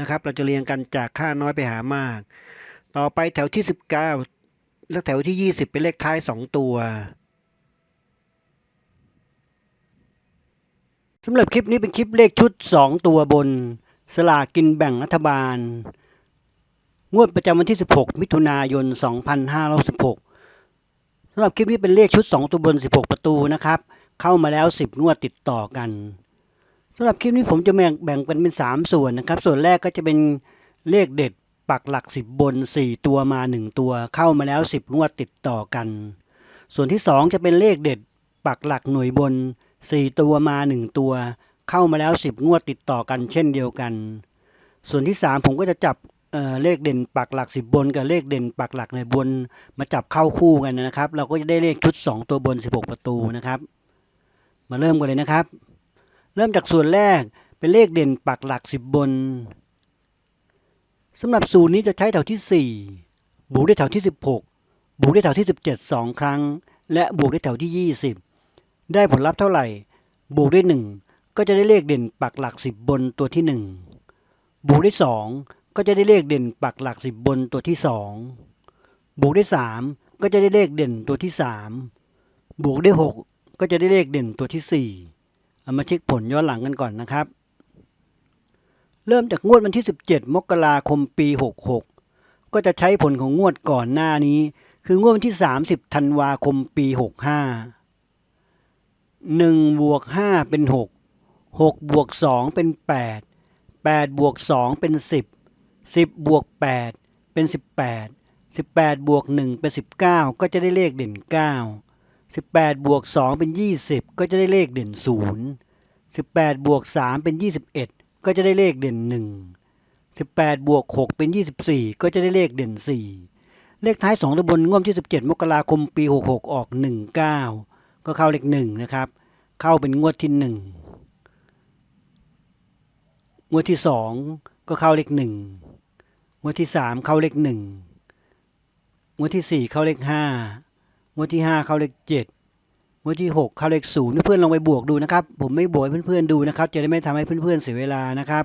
นะครับ เราจะเรียงกันจากค่าน้อยไปหามาก ต่อไปแถวที่ 19 และแถวที่ 20 เป็นเลขท้าย 2 ตัวสำหรับคลิปนี้เป็นคลิปเลขชุด 2 ตัวบน สลากกินแบ่งรัฐบาล งวดประจำวันที่ 16 มิถุนายน 2516สำหรับคลิปนี้เป็นเลขชุด 2 ตัวบน 16 ประตูนะครับ เข้ามาแล้ว 10 งวดติดต่อกัน สำหรับคลิปนี้ผมจะแบ่งแบ่งเป็นเป็น 3 ส่วนนะครับ ส่วนแรกก็จะเป็นเลขเด็ดปักหลัก 10 บน 4 ตัวมา 1 ตัวเข้ามาแล้ว 10 งวดติดต่อกัน ส่วนที่ 2 จะเป็นเลขเด็ดปักหลักหน่วยบน 4 ตัวมา 1 ตัว เข้ามาแล้ว 10 งวดติดต่อกันเช่นเดียวกัน ส่วนที่ 3 ผมก็จะจับเเลขเด่นปักหลัก 10 บนกับเลขเด่นปักหลักในบน มาจับเข้าคู่กันนะครับ เราก็จะได้เลขชุด 2 ตัวบน 16 ประตูนะครับ มาเริ่มกันเลยนะครับ เริ่มจากส่วนแรกเป็นเลขเด่นปักหลัก 10 บนสำหรับสูตรนี้จะใช้แถวที่ 4 บวกด้วยแถวที่ 16 บวกด้วยแถวที่ 17 2 ครั้ง และบวกด้วยแถวที่ 20 ได้ผลลัพธ์เท่าไหร่ บวกด้วย 1 ก็จะได้เลขเด่นปักหลัก 10 บนตัวที่ 1 บวกด้วย 2 ก็จะได้เลขเด่นปักหลัก 10 บนตัวที่ 2 บวกด้วย 3 ก็จะได้เลขเด่นตัวที่ 3 บวกด้วย 6 ก็จะได้เลขเด่นตัวที่ 4ามาเช็คผลย้อนหลังกันก่อนนะครับ เริ่มจากงวดวันที่ 17 มกราคมปี 66 ก็จะใช้ผลของงวดก่อนหน้านี้ คืองวดวันที่ 30 ธันวาคมปี 65 1บวก5เป็น 6 6บวก2เป็น 8 8บวก2เป็น 10 10บวก8เป็น 18 18บวก1เป็น 19 ก็จะได้เลขเด่น 9 18บวก2เป็น 20 ก็จะได้เลขเด่น 0 18บวก3เป็น 21 ก็จะได้เลขเด่น 1 18บวก6เป็น 24 ก็จะได้เลขเด่น 4 เลขท้าย 2ตัวบนงวดที่ 17 มกราคมปี 66 ออก 19 ก็เข้าเลข 1 นะครับ เข้าเป็นงวดที่ 1 งวดที่ 2 ก็เข้าเลข 1 งวดที่ 3 เข้าเลข 1 งวดที่ 4 เข้าเลข 5 งวดที่ 5 เข้าเลข7งวดที่ 6 เข้าเลข0เพื่อนลองไปบวกดูนะครับ ผมไม่บวกให้เพื่อนๆดูนะครับ จะได้ไม่ทำให้เพื่อนๆเสียเวลานะครับ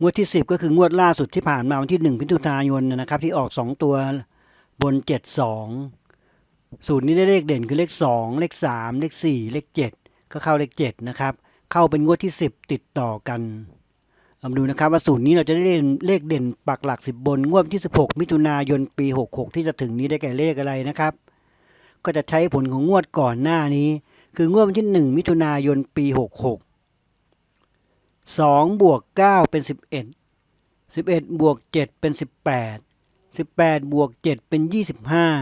งวดที่ 10 ก็คืองวดล่าสุดที่ผ่านมาวันที่ 1 พิถุนายนนะครับ ที่ออก 2 ตัวบน 72 สูตรนี้ได้เลขเด่นคือเลข 2 เลข 3 เลข 4 เลข 7 ก็เข้าเลข 7 นะครับ เข้าเป็นงวดที่ 10 ติดต่อกัน เรามาดูนะครับว่าสูตรนี้เราจะได้เลขเลขเด่นปักหลัก 10 บน งวดที่ 16 มิถุนายนปี 66 ที่จะถึงนี้ได้แก่เลขอะไรนะครับ ก็จะใช้ผลของงวดก่อนหน้านี้ คืองวดวันที่ 1 มิถุนายนปี 66 2 บวก 9 เป็น 11 11 บวก 7 เป็น 18 18 บวก 7 เป็น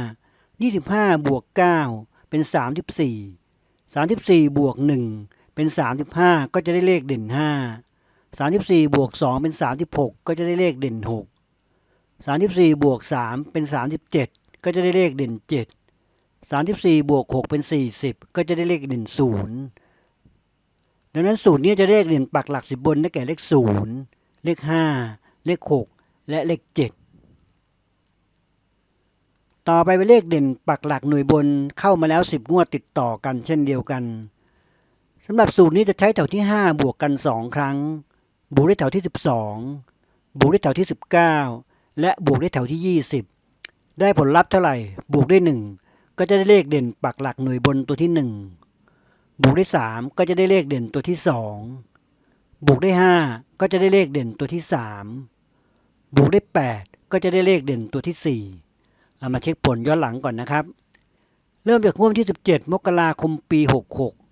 25 25 บวก 9 เป็น 34 34 บวก 1 เป็น 35 ก็จะได้เลขเด่น 5 34บวก2เป็น 36 ก็จะได้เลขเด่น 6 34บวก3เป็น 37 ก็จะได้เลขเด่น 7 34บวก6เป็น 40 ก็จะได้เลขเด่น 0 ดังนั้นสูตรนี้จะเลขเด่นปักหลักสิบบนได้แก่เลข 0 เลข 5 เลข 6 และเลข 7 ต่อไปเป็นเลขเด่นปักหลักหน่วยบนเข้ามาแล้ว 10 งวดติดต่อกันเช่นเดียวกันสำหรับสูตรนี้จะใช้แถวที่ 5 บวกกัน 2 ครั้ง บวกด้วยแถวที่ 12 บวกด้วยแถวที่ 19 และบวกด้วยแถวที่ 20 ได้ผลลัพธ์เท่าไหร่ บวกด้วย 1 ก็จะได้เลขเด่นปักหลักหน่วยบนตัวที่ 1 บวกด้วย 3 ก็จะได้เลขเด่นตัวที่ 2 บวกด้วย 5 ก็จะได้เลขเด่นตัวที่ 3 บวกด้วย 8 ก็จะได้เลขเด่นตัวที่ 4 เอามาเช็คผลย้อนหลังก่อนนะครับ เริ่มจากงวดวันที่ 17 มกราคมปี 66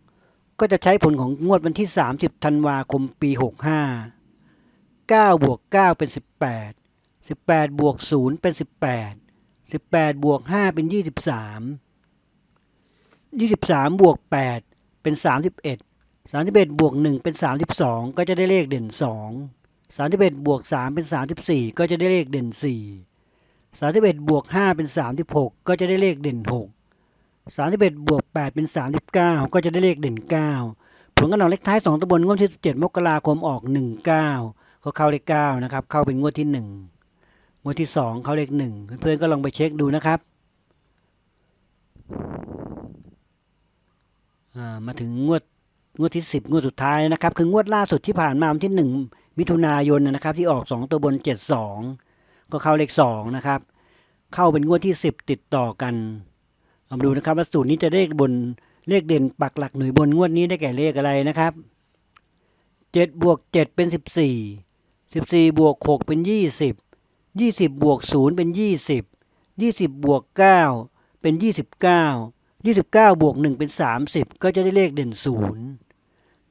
ก็จะใช้ผลของงวดวันที่ 30 ธันวาคมปี 65 9 บวก 9 เป็น 18 18 บวก 0 เป็น 18 18 บวก 5 เป็น 23 23 บวก 8 เป็น 31 31 บวก 1 เป็น 32 ก็จะได้เลขเด่น 2 31 บวก 3 เป็น 34 ก็จะได้เลขเด่น 4 31 บวก 5 เป็น 36 ก็จะได้เลขเด่น 6 31บวก8เป็น39ก็จะได้เลขเด่น9ผลกำหนดเลขท้าย2ตัวบนงวดที่17มกราคมออก19ก็เข้าเลข9นะครับ เข้าเป็นงวดที่1งวดที่2เข้าเลข1เพื่อนๆก็ลองไปเช็คดูนะครับามาถึงงวดงวดที่ 10 งวดสุดท้ายนะครับ คืองวดล่าสุดที่ผ่านมาวันที่ 1 มิถุนายนนะครับ ที่ออก 2 ตัวบน 72 ก็เข้าเลข2นะครับ เข้าเป็นงวดที่ 10 ติดต่อกัน เอามาดูนะครับว่าสูตรนี้จะเลขบนเลขเด่นปักหลักหน่วยบนงวดนี้ได้แก่เลขอะไรนะครับ7บวก7เป็น14 14บวก6เป็น20 20บวก0เป็น20 20บวก9เป็น29 29บวก1เป็น30ก็จะได้เลขเด่น0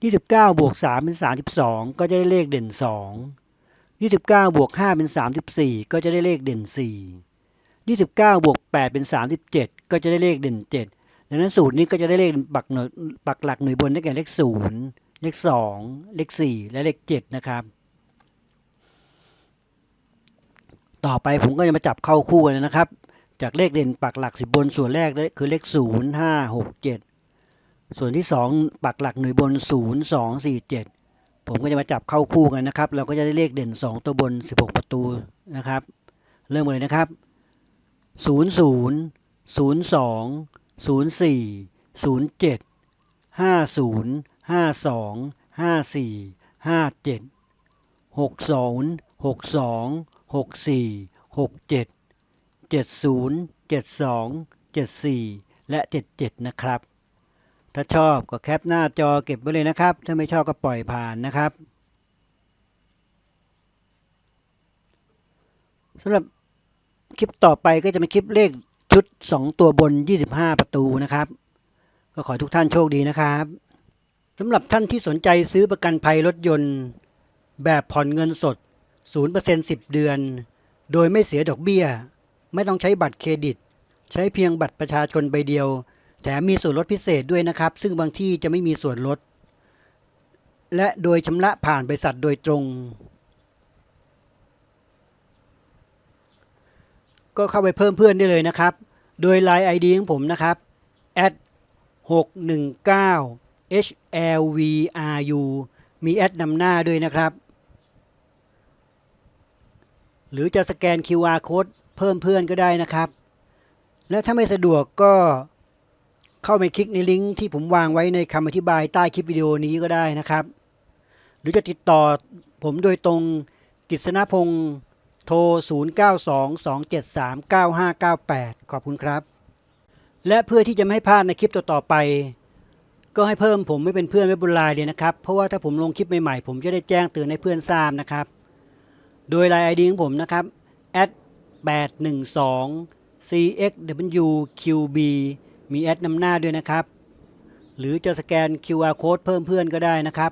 29บวก3เป็น32ก็จะได้เลขเด่น2 29บวก5เป็น34ก็จะได้เลขเด่น4 29บวก8เป็น 37 ก็จะได้เลขเด่น 7 ดังนั้นสูตรนี้ก็จะได้เลขปักหน่วยปักหลักหน่วยบนได้แก่เลข 0 เลข 2 เลข 4 และเลข 7 นะครับ ต่อไปผมก็จะมาจับเข้าคู่กันนะครับ จากเลขเด่นปักหลักสิบบนส่วนแรกคือเลข 0 5 6 7 ส่วนที่ 2 ปักหลักหน่วยบน 0 2 4 7 ผมก็จะมาจับเข้าคู่กันนะครับ เราก็จะได้เลขเด่น 2 ตัวบน 16 ประตูนะครับ เริ่มเลยนะครับ 0 0 0 2 0 4 0 7 5 0 5 2 5 4 5 7 6 0 6 2 6 4 6 7 70 72 74และ77นะครับ ถ้าชอบก็แคปหน้าจอเก็บไว้เลยนะครับ ถ้าไม่ชอบก็ปล่อยผ่านนะครับสำหรับ คลิปต่อไปก็จะเป็นคลิปเลขชุด 2 ตัวบน 25 ประตูนะครับ ก็ขอทุกท่านโชคดีนะครับสำหรับท่านที่สนใจซื้อประกันภัยรถยนต์ แบบผ่อนเงินสด 0% 10 เดือน โดยไม่เสียดอกเบี้ย ไม่ต้องใช้บัตรเครดิต ใช้เพียงบัตรประชาชนใบเดียว แถมมีส่วนลดพิเศษด้วยนะครับ ซึ่งบางที่จะไม่มีส่วนลด และโดยชำระผ่านบริษัทโดยตรง ก็เข้าไปเพิ่มเพื่อนได้เลยนะครับ โดย Line ID ของผมนะครับ at 619 HLVRU มีแอดนำหน้าด้วยนะครับ หรือจะสแกน QR code เพิ่มเพื่อนก็ได้นะครับ และถ้าไม่สะดวกก็เข้าไปคลิกในลิงก์ที่ผมวางไว้ในคำอธิบายใต้คลิปวิดีโอนี้ก็ได้นะครับ หรือจะติดต่อผมโดยตรงกฤษณพงศ์ โทร 0922739598 ขอบคุณครับ และเพื่อที่จะไม่ให้พลาดในคลิปต่อๆไป ก็ให้เพิ่มผมไม่เป็นเพื่อนไว้บนไลน์เลยนะครับ เพราะว่าถ้าผมลงคลิปใหม่ๆ ผมจะได้แจ้งเตือนให้เพื่อนทราบนะครับ โดยไลน์ ID ของผมนะครับ 812 cxwqb มีแอดนำหน้าด้วยนะครับ หรือจะสแกน QR code เพิ่มเพื่อนก็ได้นะครับ